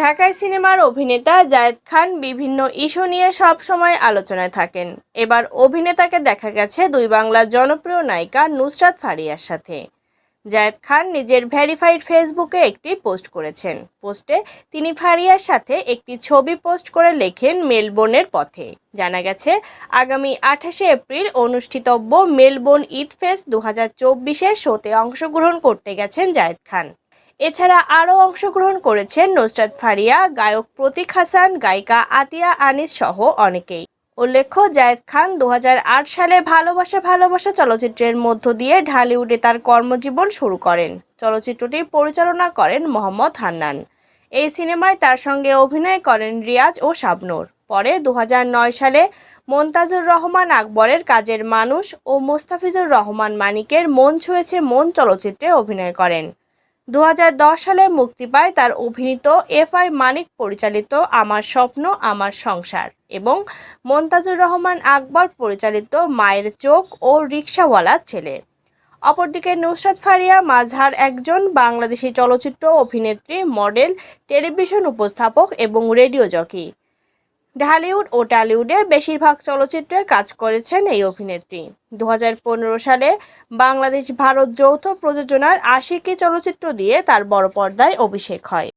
ঢাকায় সিনেমার অভিনেতা জায়েদ খান বিভিন্ন ইস্যু নিয়ে সবসময় আলোচনায় থাকেন। এবার অভিনেতাকে দেখা গেছে দুই বাংলার জনপ্রিয় নায়িকা নুসরাত ফারিয়ার সাথে। জায়েদ খান নিজের ভেরিফাইড ফেসবুকে একটি পোস্ট করেছেন। পোস্টে তিনি ফারিয়ার সাথে একটি ছবি পোস্ট করে লেখেন মেলবোর্নের পথে। জানা গেছে, আগামী আঠাশে এপ্রিল অনুষ্ঠিতব্য মেলবোর্ন ঈদ ফেস্ট দু হাজার চব্বিশের শোতে অংশগ্রহণ করতে গেছেন জায়েদ খান। এছাড়া আরও অংশগ্রহণ করেছেন নুসরাত ফারিয়া, গায়ক প্রতীক হাসান, গায়িকা আতিয়া আনিস সহ অনেকেই। উল্লেখ্য, জায়েদ খান দু হাজার আট সালে ভালোবাসা ভালোবাসা চলচ্চিত্রের মধ্য দিয়ে ঢালিউডে তার কর্মজীবন শুরু করেন। চলচ্চিত্রটি পরিচালনা করেন মোহাম্মদ হান্নান। এই সিনেমায় তার সঙ্গে অভিনয় করেন রিয়াজ ও শাবনূর। পরে দু হাজার নয় সালে মন্তাজুর রহমান আকবরের কাজের মানুষ ও মোস্তাফিজুর রহমান মানিকের মন ছুঁয়েছে মন চলচ্চিত্রে অভিনয় করেন। দু হাজার দশ সালে মুক্তি পায় তার অভিনীত এফ আই মানিক পরিচালিত আমার স্বপ্ন, আমার সংসার এবং মন্তাজুর রহমান আকবর পরিচালিত মায়ের চোখ ও রিক্সাওয়ালা ছেলে। অপরদিকে নুসরাত ফারিয়া মাঝহার একজন বাংলাদেশি চলচ্চিত্র অভিনেত্রী, মডেল, টেলিভিশন উপস্থাপক এবং রেডিও জকি। ঢালিউড ও টালিউডে বেশিরভাগ চলচ্চিত্রে কাজ করেছেন এই অভিনেত্রী। দু হাজার পনেরো সালে বাংলাদেশ ভারত যৌথ প্রযোজনার আশিকি চলচ্চিত্র দিয়ে তার বড় পর্দায় অভিষেক হয়।